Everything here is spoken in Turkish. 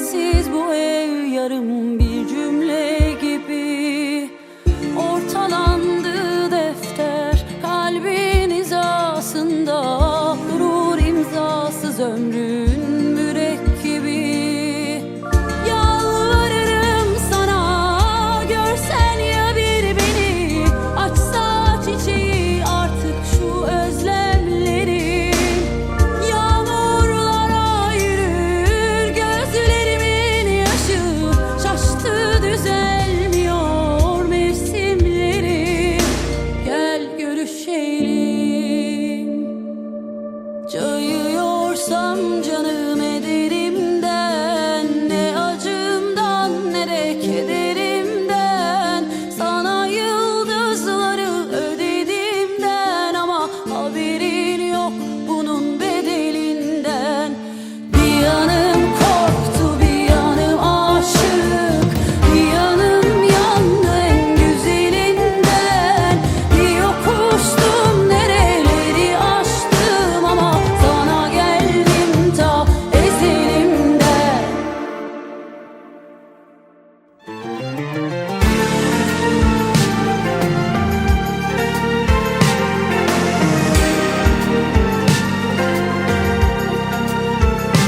sensiz bu ev yarım bir cümle gibi. Ortalandı defter kalbin hizasında Kaçırsam canım